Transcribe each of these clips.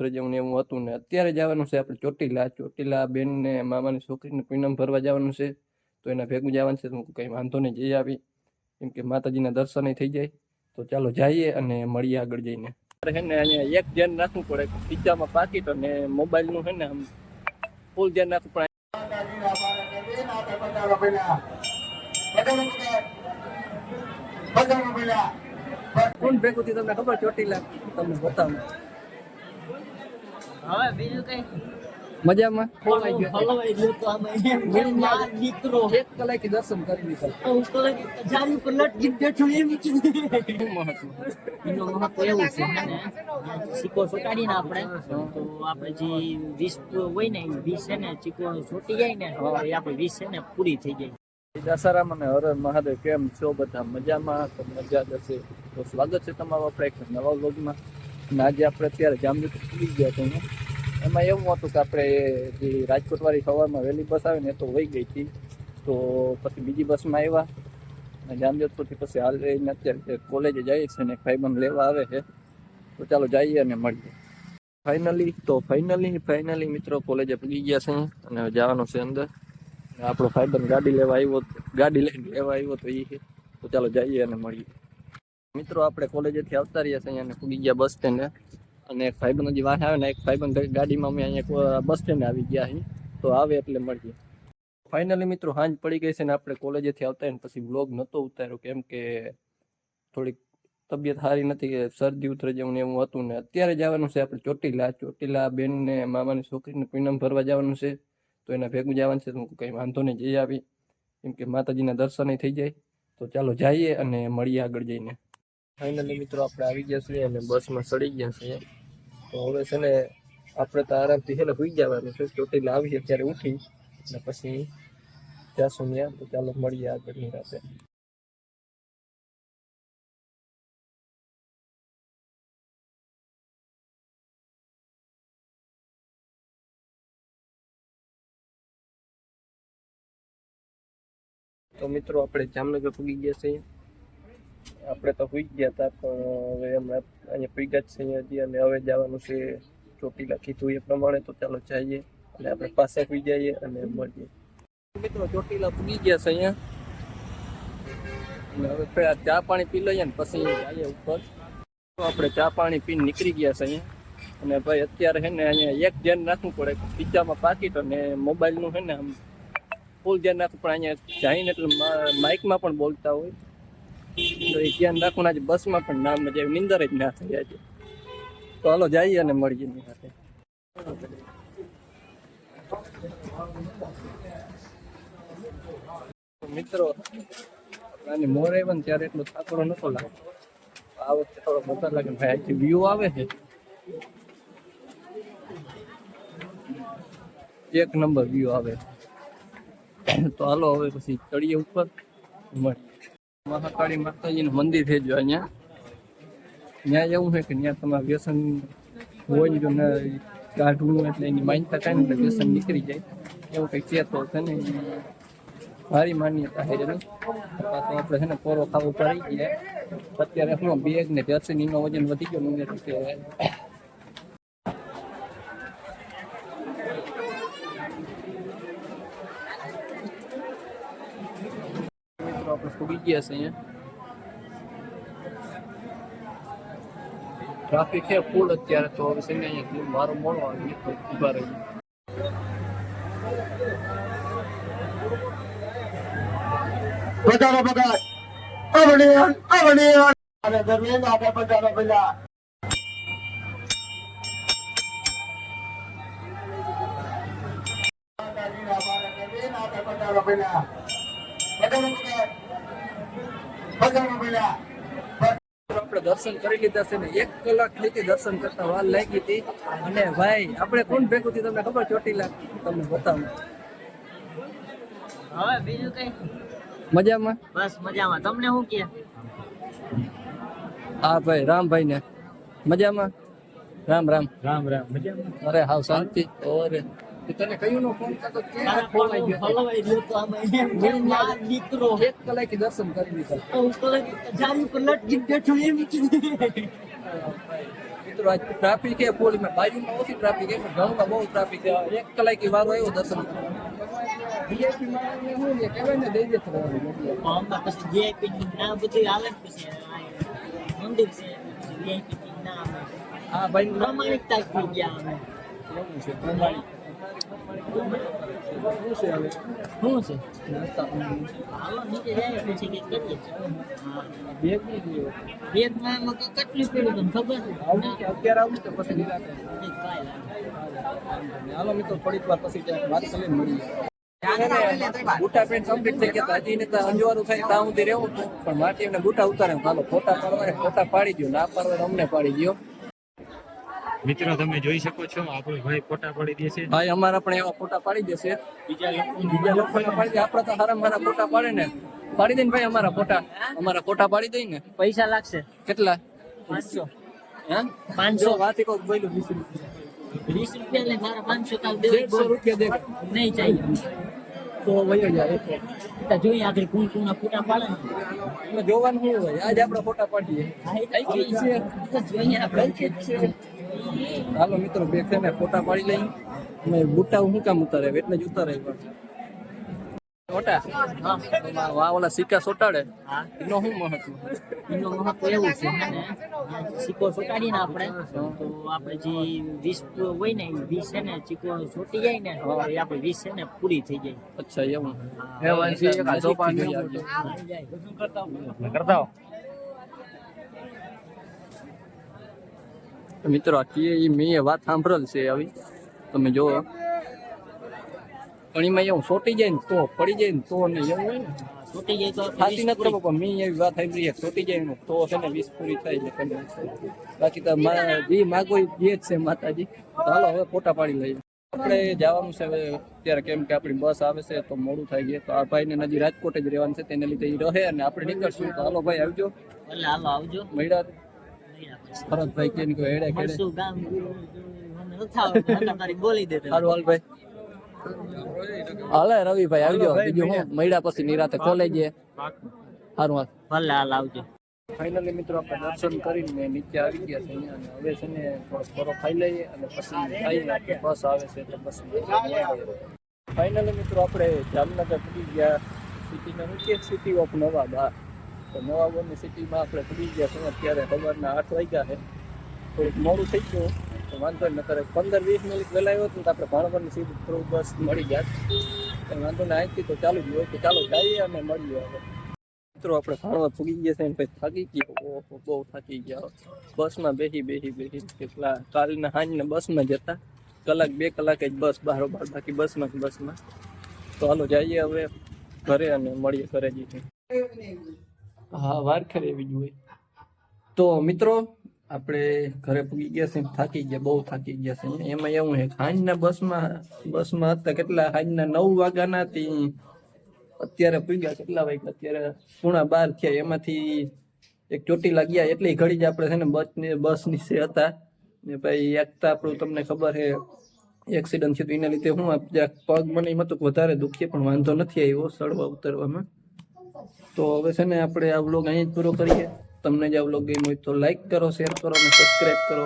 ઉતરે એવું હતું ને અત્યારે જવાનું છે આપણે ચોટીલા ચોટીલા બેન ને મામાની છોકરીને પૂનમ ભરવા જવાનું છે તો એના ભેગું જવાનું છે તો હું કંઈ વાંધો નહીં જઈ આવી કેમ કે માતાજીના દર્શન થઈ જાય તો ચાલો જઈએ અને મળીએ આગળ જઈને છે ને અહીંયા એક ધ્યાન રાખવું પડે ખીચામાં પાકીટ અને મોબાઈલનું છે ને આમ ફૂલ ધ્યાન રાખવું પડે કોણ ભેગું થી તમને ખબર ચોટીલા તમને બતાવું હવે બીજું કઈ મજામાં? કોણ આવી ગયો હલવાઈ ગયો તો આમાં એમ કેમ માર દીકરો એક કલાકથી દર્શન કરી લીધા. હું કહું કે જારી પર લટકી બેઠો એમ શું મહત્વ? એનો મહત્વ એવું છે ને સિક્કો ચોટાડીને આપણે. તો આપણે જે વીસ હોય ને એ વીસ છે ને સિક્કો ચોટી જાય ને તો એ આપણે વીસ છે ને પૂરી થઈ જાય. દશરામ અને હર હર મહાદેવ કેમ છો બધા? મજામાં? તો મજા જ હશે. તો સ્વાગત છે તમારું આપણે એક નવા વ્લોગમાં અને આજે આપણે અત્યારે જામનગર પૂરી ગયા હતા અહીંયા એમાં એવું હતું કે આપણે જે રાજકોટ વાળી સવારમાં વહેલી બસ આવે ને એ તો વહી ગઈ હતી. તો પછી બીજી બસમાં આવ્યા. અને જામજોધપુરથી પછી હાલ રહીને અત્યારે કોલેજે જઈએ છે ને એક ભાઈબંધ લેવા આવે છે, તો ચાલો જઈએ અને મળીએ. ફાઇનલી તો ફાઇનલી ફાઇનલી મિત્રો કોલેજે પૂગી ગયા છે અને હવે જવાનું છે અંદર. અને આપણો ફાઈબર ગાડી લેવા આવ્યો તો- ગાડી લઈને લેવા આવ્યો તો એ છે તો ચાલો જઈએ અને મળીએ. મિત્રો, આપણે કોલેજેથી આવતા રહ્યા છીએ અને પૂગી ગયા બસ સ્ટેન્ડે. અને એક ભાઈબંધ હજી વાહ આવે ને એક ભાઈબંધ ગાડીમાં અમે અહીંયા બસ સ્ટેન્ડ આવી ગયા છીએ. તો આવે એટલે મળીએ. ફાઇનલી મિત્રો હાંજ પડી ગઈ છે ને આપણે કોલેજેથી આવતા ને પછી વ્લોગ નહોતો ઉતાર્યો. કેમ કે થોડીક તબિયત સારી નથી કે શરદી ઉતરે જેવું એવું હતું ને અત્યારે જવાનું છે આપણે ચોટીલા. ચોટીલા બેનને મામાની છોકરીને પૂનમ ભરવા જવાનું છે. તો એના ભેગું જવાનું છે તો હું કંઈ વાંધો નહીં જઈ આવી. કેમ કે માતાજીના દર્શન થઈ જાય. તો ચાલો જઈએ અને મળીએ આગળ જઈને. ફાઇનલી મિત્રો આપણે આવી ગયા છીએ અને બસમાં સડી ગયા છીએ. તો હવે છે ને આપણે તો આરામથી છે ને સુઈ જવાનું છે. ચોટીલા આવીએ ત્યારે ઉઠી. અને પછી ત્યાં ત્યાં તો ચાલો મળીએ આગળની રાતે. તો મિત્રો, આપણે જામનગર પૂગી ગયા છીએ. આપણે તો પૂગી ગયા હતા પણ હવે અમે અહીંયા પૂગ્યા જ છે હજી અને હવે જવાનું છે ચોટીલા કીધું એ પ્રમાણે તો ચાલો જઈએ અને આપણે પાસે પૂઈ જઈએ અને મળીએ. મિત્રો, ચોટીલા પૂગી ગયા છે અહીંયા. હવે પેલા ચા પાણી પી લઈએ ને પછી જઈએ ઉપર. તો આપણે ચા પાણી પીને નીકળી ગયા છે અહીંયા. અને ભાઈ અત્યારે છે ને અહીંયા એક ધ્યાન રાખવું પડે ખીચામાં પાકીટ અને મોબાઈલનું છે ને આમ ફૂલ ધ્યાન રાખવું પણ અહીંયા જઈને એટલે માઇકમાં પણ બોલતા હોય. તો એ ધ્યાન રાખવું આજે બસમાં પણ ના મજા આવી નિંદર જ ના થઈ આજે. તો હાલો જઈએ અને મળીએ એની સાથે. મિત્રો અને મોર આવ્યો ત્યારે એટલો થાકડો નતો લાગતો. આ વખતે થોડો મોટા લાગે ભાઈ અહીંથી વ્યૂ આવે છે. એક નંબર વ્યૂ આવે તો હાલો હવે પછી ચડીએ ઉપર. મળીએ. મહાકાળી માતાજીનું મંદિર છે જો અહીંયા. ત્યાં એવું છે કે ત્યાં તમારે વ્યસન હોય જો ન કાઢવું એટલે એની માન્યતા કાંઈ ને વ્યસન નીકળી જાય. એવું કંઈક તો છે ને મારી માન્યતા છે એની. તો આપણે છે ને પોરો ખાવો પડી ગયા. અત્યારે શું બેગ ને વ્યસન એનો વજન વધી ગયો મને કે મિત્રો આપણે ફૂગી ગયા છે અહીંયા ટ્રાફિક છે ફૂલ અત્યારે તો હવે છે ને અહીંયા મારો મોડો આવી ગયો તો ઊભા રહી બધાનો બગાડ અવનિયન અવનિયન અને દરમિયાન આપણે બધાનો પેલા બધાનો પેલા બધાનો બગાડ બધાનો પેલા આપણે દર્શન કરી લીધા છે ને એક કલાક લીધી દર્શન કરતા વાર લાગી હતી. અને ભાઈ આપણે કોણ ભેગું થયું તમને ખબર? ચોટીલા. તમને બતાવું. હવે બીજું કઈ? મજામાં? બસ મજામાં. તમને શું કે? હા ભાઈ રામભાઈ ને મજામાં? રામ રામ. રામ રામ. મજામાં? અરે હાવ શાંતિ. ઓરે. તને કયું નો ફોન કરતો ક્યાં ફોન આવી ગયો. હલવાઈ ગયો તો આમાં એમ કેમ માર દીકરો. એક કલાક દર્શન કરી લીધા. હું કહું કે જારી પર લટકી બેઠો એમ મિત્રો આજ ટ્રાફિક છે પોલીમાં બાજુમાં ઓછી ટ્રાફિક છે પણ ઘઉંમાં બહુ ટ્રાફિક છે. એક કલાક વારો આવ્યો દર્શન VIP માં શું છે કહેવાય ને દઈ દેતો રહેવાનું. આમાં પછી VIP ની ના બધું આવે ને પછી આ મંદિર છે પછી VIP ની ના આવે. હા ભાઈ. પ્રામાણિકતા થઈ ગયા અમે એવું છે પ્રમાણિક. શું છે? તો પછી હાલો મિત્રો થોડીક પણ માટી એમને બુટા ઉતારે હાલો ફોટા પાડવા ફોટા પાડી દો ના પાડવા અમને પાડી દો મિત્રો તમે જોઈ શકો છો આપણો ભાઈ ફોટા પાડી દેશે ભાઈ અમારા પણ એવા ફોટા પાડી દેશે બીજા લોકો બીજા પાડી દે. આપણા તો હારા મારા ફોટા પાડે ને. પાડી દે ને ભાઈ અમારા ફોટા. અમારા ફોટા પાડી દઈ ને. પૈસા લાગશે. કેટલા? પાંચસો. હા? પાંચસો. વાતી કોક બોલ્યું વીસ રૂપિયા. વીસ રૂપિયા લે મારા પાંચસો કાલ દેવું રૂપિયા દે. નહીં ચાહીએ તો વયો જાય. તો જોઈએ આગળ કોણ કોણ ફોટા પાડે ને. એમાં જોવાનું હોય? આજે આપણે ફોટા પાડીએ. આઈ ગઈ છે. તો જોઈએ આપણે. હાલો મિત્રો બે ને ફોટા પાડી લઈ. અમે બુટા હું કામ ઉતારે? એટલે જ ઉતારે ફોટા વાહ ઓલા સિક્કા સોટાડે? એનો શું મહત્વ? એનું મહત્વ એવું છે સિક્કો ચોટાડીને આપણે તો આપણે જે વીસ હોય ને વીસ છે ને સિક્કો ચોટી જાય ને એ આપણે વીસ છે ને પૂરી થઈ જાય. અચ્છા એવું. કરતા મિત્રો આ કે મેં એ વાત સાંભળેલ છે આવી. તમે જો પણ એવું સોટી જાય ને તો પડી જાય ને તો ને એવું હોય ને. ચોટી જાય તો સાચી નથી ખબર પણ મેં એવી વાત સાંભળી સોટી જાય ને તો છે ને વીસ પૂરી થાય છે બાકી તો જે માગો એ જ છે માતાજી. તો હાલો હવે ફોટા પાડી લઈએ. આપણે જવાનું છે અત્યારે કેમ કે આપણી બસ આવે છે તો મોડું થાય છે તો આ ભાઈને નજી રાજકોટ જ રહેવાનું છે તેને લીધે એ રહે અને આપણે નીકળશું. તો હાલો ભાઈ આવજો. હાલો આવજો. મળ્યા. ભરતભાઈ કે હેડે ગામ બોલી દે. હાલ ભાઈ હાલે રવિભાઈ આવજો. બીજું હું? મળ્યા પછી નિરાતે કોલેજ સારું હાલ. ભલે હાલ આવજો. ફાઇનલી મિત્રો આપણે દર્શન કરીને નીચે આવી ગયા છે અને હવે છે ને થોડો ખોરો ખાઈ લઈએ અને પછી ખાઈને આપણે બસ આવે છે તો બસ ફાઇનલી મિત્રો આપણે જામનગર પૂરી ગયા. સિટીના સિટી ઓફ નવાબ આ તો નવાબોની સિટીમાં આપણે પૂરી ગયા છે અત્યારે સવારના આઠ વાગ્યા છે. થોડુંક મોડું થઈ ગયું. તો વાંધો નહીં નકર પંદર વીસ મિનિટ વહેલા આવ્યો હતો ને તો આપણે ભાણવરની સીધી થ્રુ બસ મળી ગયા. કંઈ વાંધો નહીં અહીંથી તો ચાલુ જ હોય તો ચાલો જઈએ અને મળીએ હવે. મિત્રો, આપણે ભાણવા પૂગી ગયા છે ને પછી થાકી ગયા. ઓહો, બહુ થાકી ગયા. બસમાં બેસી બેસી બેસી કેટલા. કાલના સાંજના બસમાં જતા કલાક, બે કલાક જ બસ બારોબાર બાકી બસમાં જ બસમાં. તો હાલો જઈએ હવે ઘરે અને મળીએ ઘરે જઈને હા, વાર ખેર એવી જ હોય. તો મિત્રો, આપણે ઘરે પૂગી ગયા છે થાકી ગયા, બહુ થાકી ગયા છે એમાં એવું છે સાંજના બસમાં બસમાં હતા કેટલા? સાંજના નવ વાગ્યાના હતી અત્યારે પૂગ્યા કેટલા વાગ્યા? અત્યારે પૂણા બાર થયા. એમાંથી એક ચોટી ગયા એટલી ઘડી જ આપણે છે ને બસ બસ નીચે હતા. ને ભાઈ એક તો આપણું તમને ખબર છે એક્સિડન્ટ થયું એના લીધે હું પગ મને એમાં તો વધારે દુખીએ, પણ વાંધો નથી આવ્યો સળવા ઉતરવામાં તો હવે છે ને આપણે આ વ્લોગ અહીં જ પૂરો કરીએ. તમને જે આ વ્લોગ ગમ્યો હોય તો લાઈક કરો શેર કરો અને સબસ્ક્રાઈબ કરો.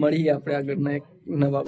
મળીએ આપણે આગળના એક નવા